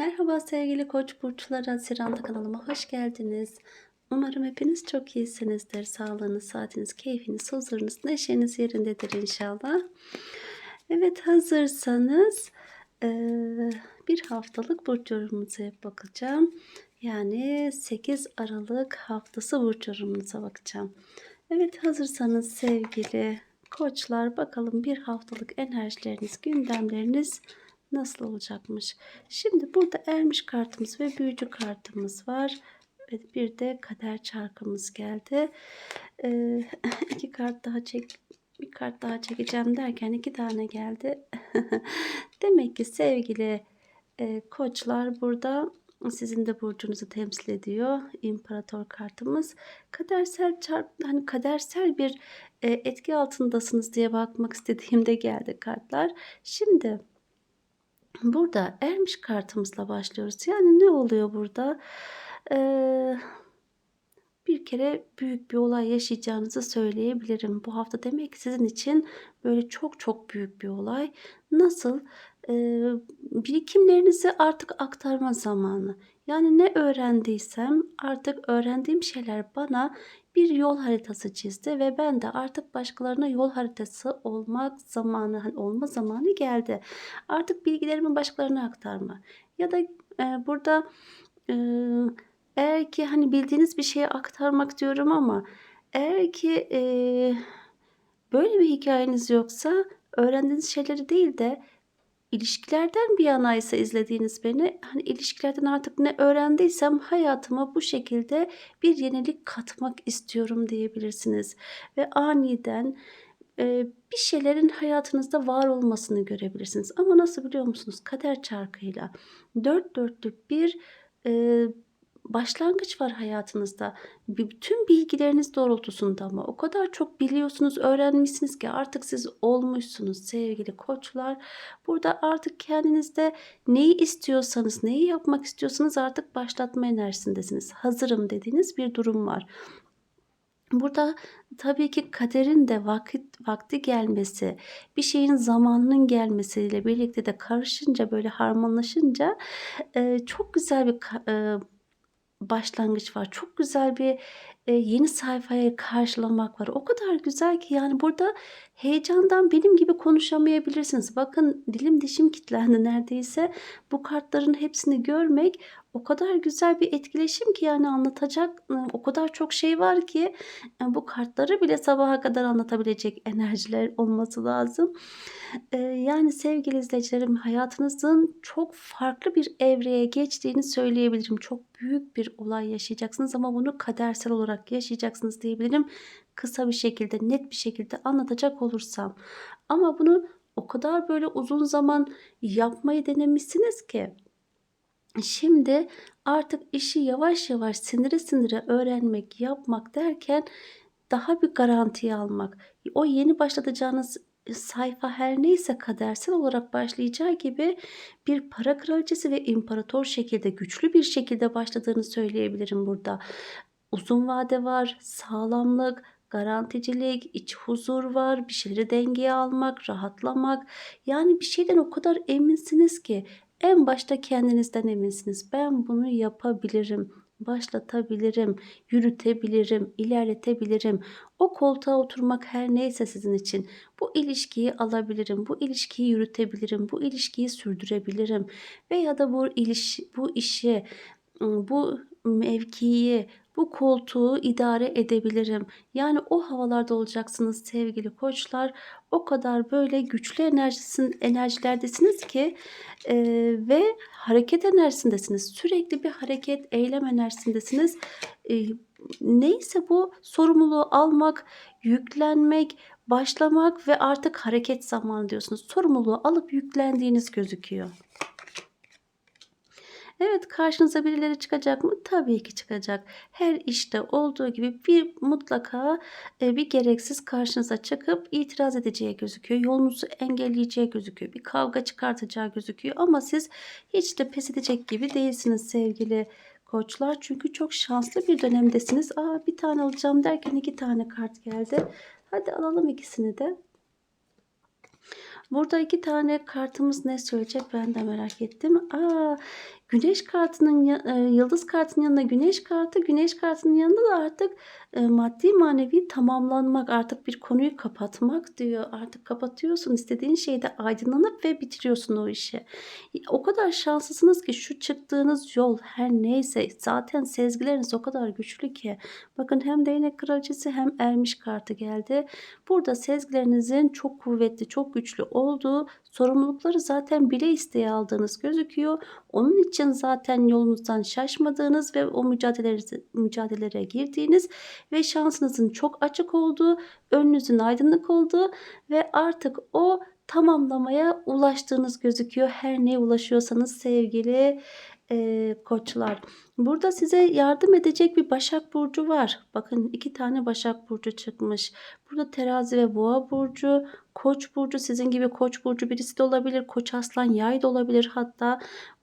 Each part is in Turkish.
Merhaba sevgili Koç burçları Haziran'da kanalıma hoş geldiniz. Umarım hepiniz çok iyisinizdir. Sağlığınız, saatiniz, keyfiniz, huzurunuz, neşeniz yerindedir inşallah. Evet hazırsanız eee, bir haftalık burç yorumunuza bakacağım. Yani 8 Aralık haftası burç yorumunuza bakacağım. Evet hazırsanız sevgili koçlar bakalım bir haftalık enerjileriniz, gündemleriniz nasıl olacakmış. Şimdi burada ermiş kartımız ve büyücü kartımız var. Ve bir de kader çarkımız geldi. Ee, iki kart daha çek bir kart daha çekeceğim derken iki tane geldi. Demek ki sevgili e, koçlar burada sizin de burcunuzu temsil ediyor. İmparator kartımız. Kadersel çarp hani kadersel bir e, etki altındasınız diye bakmak istediğimde geldi kartlar. Şimdi Burada ermiş kartımızla başlıyoruz. Yani ne oluyor burada? Ee, bir kere büyük bir olay yaşayacağınızı söyleyebilirim. Bu hafta demek sizin için böyle çok çok büyük bir olay. Nasıl? Ee, birikimlerinizi artık aktarma zamanı. Yani ne öğrendiysem artık öğrendiğim şeyler bana bir yol haritası çizdi ve ben de artık başkalarına yol haritası olmak zamanı, hani olma zamanı geldi. Artık bilgilerimi başkalarına aktarma. Ya da e, burada e, eğer ki hani bildiğiniz bir şeyi aktarmak diyorum ama eğer ki e, böyle bir hikayeniz yoksa öğrendiğiniz şeyleri değil de ilişkilerden bir yana ise izlediğiniz beni hani ilişkilerden artık ne öğrendiysem hayatıma bu şekilde bir yenilik katmak istiyorum diyebilirsiniz. Ve aniden e, bir şeylerin hayatınızda var olmasını görebilirsiniz. Ama nasıl biliyor musunuz? Kader çarkıyla dört dörtlük bir e, başlangıç var hayatınızda. Bütün bilgileriniz doğrultusunda ama o kadar çok biliyorsunuz, öğrenmişsiniz ki artık siz olmuşsunuz sevgili koçlar. Burada artık kendinizde neyi istiyorsanız, neyi yapmak istiyorsanız artık başlatma enerjisindesiniz. Hazırım dediğiniz bir durum var. Burada tabii ki kaderin de vakit vakti gelmesi, bir şeyin zamanının gelmesiyle birlikte de karışınca böyle harmanlaşınca e, çok güzel bir e, başlangıç var. Çok güzel bir e, yeni sayfaya karşılamak var. O kadar güzel ki yani burada heyecandan benim gibi konuşamayabilirsiniz. Bakın dilim dişim kilitlendi neredeyse. Bu kartların hepsini görmek o kadar güzel bir etkileşim ki yani anlatacak o kadar çok şey var ki yani bu kartları bile sabaha kadar anlatabilecek enerjiler olması lazım. Ee, yani sevgili izleyicilerim hayatınızın çok farklı bir evreye geçtiğini söyleyebilirim. Çok büyük bir olay yaşayacaksınız ama bunu kadersel olarak yaşayacaksınız diyebilirim. Kısa bir şekilde, net bir şekilde anlatacak olursam. Ama bunu o kadar böyle uzun zaman yapmayı denemişsiniz ki Şimdi artık işi yavaş yavaş sinire sinire öğrenmek, yapmak derken daha bir garantiye almak. O yeni başlatacağınız sayfa her neyse kadersel olarak başlayacağı gibi bir para kraliçesi ve imparator şekilde güçlü bir şekilde başladığını söyleyebilirim burada. Uzun vade var, sağlamlık, garanticilik, iç huzur var, bir şeyleri dengeye almak, rahatlamak. Yani bir şeyden o kadar eminsiniz ki en başta kendinizden eminsiniz. Ben bunu yapabilirim, başlatabilirim, yürütebilirim, ilerletebilirim. O koltuğa oturmak her neyse sizin için bu ilişkiyi alabilirim, bu ilişkiyi yürütebilirim, bu ilişkiyi sürdürebilirim veya da bu iliş bu işi, bu mevkiyi, bu koltuğu idare edebilirim. Yani o havalarda olacaksınız sevgili koçlar. O kadar böyle güçlü enerjisin, enerjilerdesiniz ki e, ve hareket enerjisindesiniz. Sürekli bir hareket, eylem enerjisindesiniz. E, neyse bu sorumluluğu almak, yüklenmek, başlamak ve artık hareket zamanı diyorsunuz. Sorumluluğu alıp yüklendiğiniz gözüküyor. Evet karşınıza birileri çıkacak mı? Tabii ki çıkacak. Her işte olduğu gibi bir mutlaka e, bir gereksiz karşınıza çıkıp itiraz edeceği gözüküyor. Yolunuzu engelleyeceği gözüküyor. Bir kavga çıkartacağı gözüküyor. Ama siz hiç de pes edecek gibi değilsiniz sevgili koçlar. Çünkü çok şanslı bir dönemdesiniz. Aa bir tane alacağım derken iki tane kart geldi. Hadi alalım ikisini de. Burada iki tane kartımız ne söyleyecek ben de merak ettim. Aa, güneş kartının e, yıldız kartının yanında güneş kartı, güneş kartının yanında da artık e, maddi manevi tamamlanmak, artık bir konuyu kapatmak diyor. Artık kapatıyorsun istediğin şeyde aydınlanıp ve bitiriyorsun o işi. O kadar şanslısınız ki şu çıktığınız yol her neyse zaten sezgileriniz o kadar güçlü ki. Bakın hem değnek kraliçesi hem ermiş kartı geldi. Burada sezgilerinizin çok kuvvetli, çok güçlü olduğu, sorumlulukları zaten bile isteye aldığınız gözüküyor. Onun için zaten yolunuzdan şaşmadığınız ve o mücadelelere, mücadelelere girdiğiniz ve şansınızın çok açık olduğu, önünüzün aydınlık olduğu ve artık o tamamlamaya ulaştığınız gözüküyor. Her neye ulaşıyorsanız sevgili e, koçlar. Burada size yardım edecek bir Başak Burcu var. Bakın iki tane Başak Burcu çıkmış. Burada Terazi ve Boğa Burcu, Koç Burcu sizin gibi Koç Burcu birisi de olabilir. Koç Aslan Yay da olabilir hatta.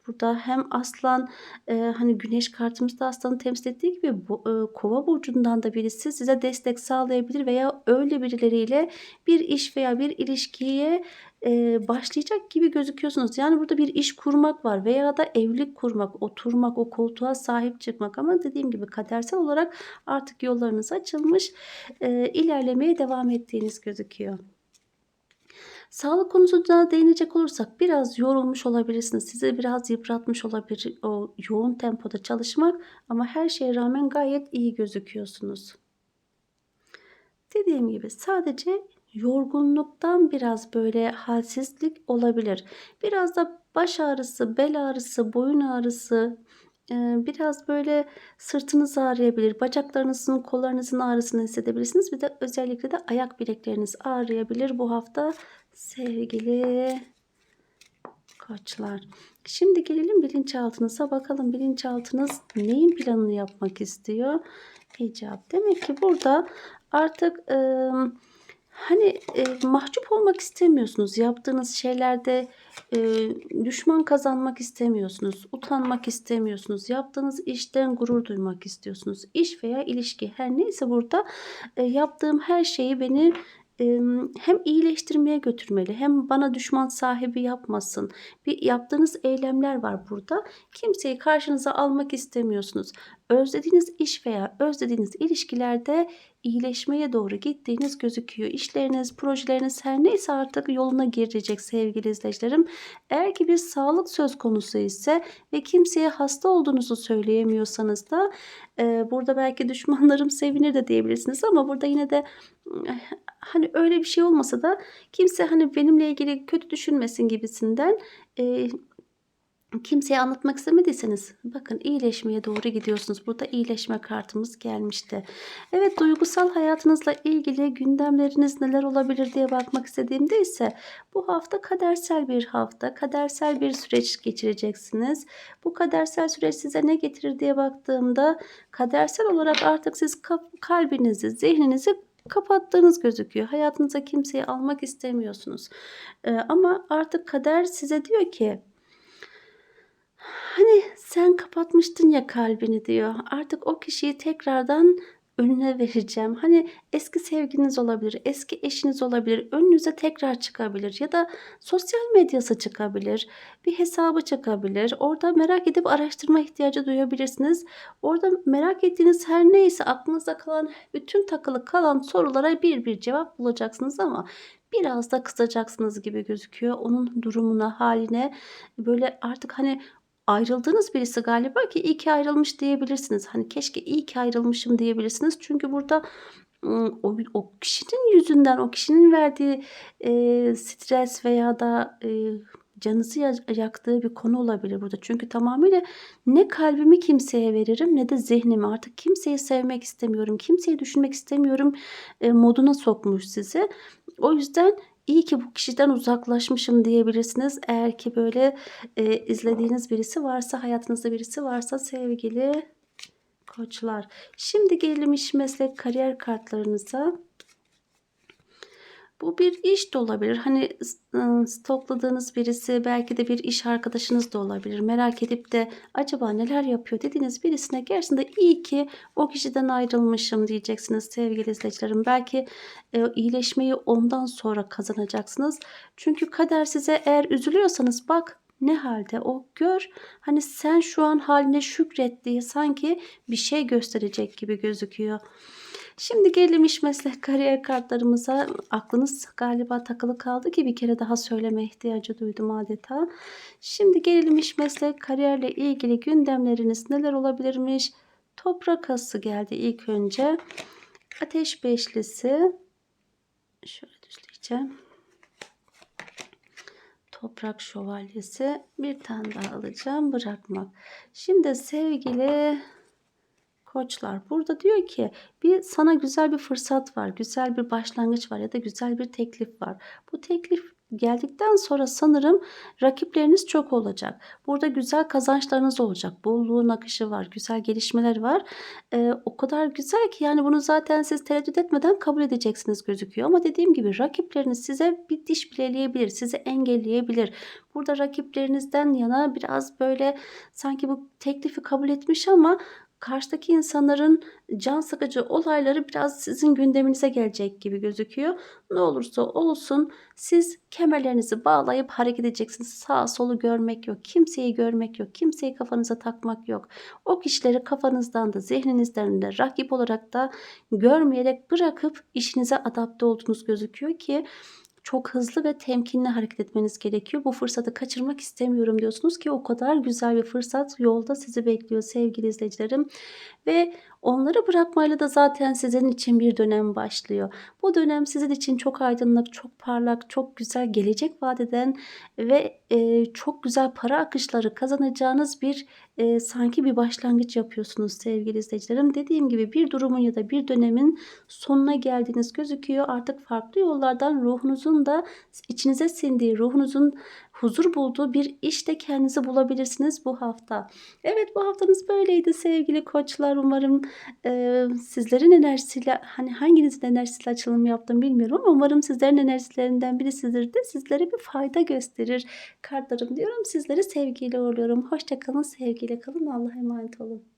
Burada hem aslan e, hani güneş kartımızda aslanı temsil ettiği gibi bu, e, kova burcundan da birisi size destek sağlayabilir veya öyle birileriyle bir iş veya bir ilişkiye e, başlayacak gibi gözüküyorsunuz. Yani burada bir iş kurmak var veya da evlilik kurmak, oturmak, o koltuğa sahip çıkmak ama dediğim gibi kadersel olarak artık yollarınız açılmış, e, ilerlemeye devam ettiğiniz gözüküyor. Sağlık konusuna değinecek olursak biraz yorulmuş olabilirsiniz. Sizi biraz yıpratmış olabilir o yoğun tempoda çalışmak ama her şeye rağmen gayet iyi gözüküyorsunuz. Dediğim gibi sadece yorgunluktan biraz böyle halsizlik olabilir. Biraz da baş ağrısı, bel ağrısı, boyun ağrısı, biraz böyle sırtınız ağrıyabilir. Bacaklarınızın, kollarınızın ağrısını hissedebilirsiniz. Bir de özellikle de ayak bilekleriniz ağrıyabilir bu hafta sevgili koçlar. Şimdi gelelim bilinçaltınıza bakalım bilinçaltınız neyin planını yapmak istiyor? İcap. Demek ki burada artık e, hani e, mahcup olmak istemiyorsunuz. Yaptığınız şeylerde e, düşman kazanmak istemiyorsunuz. Utanmak istemiyorsunuz. Yaptığınız işten gurur duymak istiyorsunuz. İş veya ilişki her neyse burada e, yaptığım her şeyi beni hem iyileştirmeye götürmeli hem bana düşman sahibi yapmasın. Bir yaptığınız eylemler var burada. Kimseyi karşınıza almak istemiyorsunuz. Özlediğiniz iş veya özlediğiniz ilişkilerde iyileşmeye doğru gittiğiniz gözüküyor. İşleriniz, projeleriniz her neyse artık yoluna girecek sevgili izleyicilerim. Eğer ki bir sağlık söz konusu ise ve kimseye hasta olduğunuzu söyleyemiyorsanız da e, burada belki düşmanlarım sevinir de diyebilirsiniz ama burada yine de hani öyle bir şey olmasa da kimse hani benimle ilgili kötü düşünmesin gibisinden e, kimseye anlatmak istemediyseniz bakın iyileşmeye doğru gidiyorsunuz. Burada iyileşme kartımız gelmişti. Evet duygusal hayatınızla ilgili gündemleriniz neler olabilir diye bakmak istediğimde ise bu hafta kadersel bir hafta. Kadersel bir süreç geçireceksiniz. Bu kadersel süreç size ne getirir diye baktığımda kadersel olarak artık siz kalbinizi, zihninizi kapattığınız gözüküyor. Hayatınıza kimseyi almak istemiyorsunuz. Ee, ama artık kader size diyor ki hani sen kapatmıştın ya kalbini diyor. Artık o kişiyi tekrardan önüne vereceğim. Hani eski sevginiz olabilir, eski eşiniz olabilir, önünüze tekrar çıkabilir ya da sosyal medyası çıkabilir, bir hesabı çıkabilir. Orada merak edip araştırma ihtiyacı duyabilirsiniz. Orada merak ettiğiniz her neyse aklınızda kalan bütün takılı kalan sorulara bir bir cevap bulacaksınız ama biraz da kısacaksınız gibi gözüküyor. Onun durumuna, haline böyle artık hani ayrıldığınız birisi galiba ki iyi ki ayrılmış diyebilirsiniz. Hani keşke iyi ki ayrılmışım diyebilirsiniz. Çünkü burada o, o kişinin yüzünden, o kişinin verdiği e, stres veya da e, canınızı yaktığı bir konu olabilir burada. Çünkü tamamıyla ne kalbimi kimseye veririm ne de zihnimi. Artık kimseyi sevmek istemiyorum, kimseyi düşünmek istemiyorum e, moduna sokmuş sizi. O yüzden İyi ki bu kişiden uzaklaşmışım diyebilirsiniz. Eğer ki böyle e, izlediğiniz birisi varsa, hayatınızda birisi varsa sevgili koçlar. Şimdi gelelim iş meslek kariyer kartlarınıza. Bu bir iş de olabilir. Hani ıı, stokladığınız birisi belki de bir iş arkadaşınız da olabilir. Merak edip de acaba neler yapıyor dediğiniz birisine gerçekten iyi ki o kişiden ayrılmışım diyeceksiniz sevgili izleyicilerim. Belki e, iyileşmeyi ondan sonra kazanacaksınız. Çünkü kader size eğer üzülüyorsanız bak ne halde o gör hani sen şu an haline şükret diye sanki bir şey gösterecek gibi gözüküyor. Şimdi gelelim iş meslek kariyer kartlarımıza. Aklınız galiba takılı kaldı ki bir kere daha söyleme ihtiyacı duydum adeta. Şimdi gelelim iş meslek kariyerle ilgili gündemleriniz neler olabilirmiş? Toprak ası geldi ilk önce. Ateş beşlisi. Şöyle düzleyeceğim. Toprak şövalyesi. Bir tane daha alacağım. Bırakmak. Şimdi sevgili koçlar burada diyor ki bir sana güzel bir fırsat var, güzel bir başlangıç var ya da güzel bir teklif var. Bu teklif geldikten sonra sanırım rakipleriniz çok olacak. Burada güzel kazançlarınız olacak. Bolluğun akışı var, güzel gelişmeler var. Ee, o kadar güzel ki yani bunu zaten siz tereddüt etmeden kabul edeceksiniz gözüküyor. Ama dediğim gibi rakipleriniz size bir diş bileleyebilir, sizi engelleyebilir. Burada rakiplerinizden yana biraz böyle sanki bu teklifi kabul etmiş ama karşıdaki insanların can sıkıcı olayları biraz sizin gündeminize gelecek gibi gözüküyor. Ne olursa olsun siz kemerlerinizi bağlayıp hareket edeceksiniz. Sağ solu görmek yok, kimseyi görmek yok, kimseyi kafanıza takmak yok. O kişileri kafanızdan da zihninizden de rakip olarak da görmeyerek bırakıp işinize adapte olduğunuz gözüküyor ki çok hızlı ve temkinli hareket etmeniz gerekiyor. Bu fırsatı kaçırmak istemiyorum diyorsunuz ki o kadar güzel bir fırsat yolda sizi bekliyor sevgili izleyicilerim. Ve onları bırakmayla da zaten sizin için bir dönem başlıyor. Bu dönem sizin için çok aydınlık, çok parlak, çok güzel gelecek vadeden ve e, çok güzel para akışları kazanacağınız bir e, sanki bir başlangıç yapıyorsunuz sevgili izleyicilerim. Dediğim gibi bir durumun ya da bir dönemin sonuna geldiğiniz gözüküyor. Artık farklı yollardan ruhunuzun da içinize sindiği, ruhunuzun huzur bulduğu bir işte kendinizi bulabilirsiniz bu hafta. Evet bu haftanız böyleydi sevgili koçlar. Umarım e, sizlerin enerjisiyle hani hanginizin enerjisiyle açılım yaptım bilmiyorum ama umarım sizlerin enerjilerinden birisidir de sizlere bir fayda gösterir kartlarım diyorum. Sizleri sevgiyle uğurluyorum. Hoşçakalın, sevgiyle kalın. Allah'a emanet olun.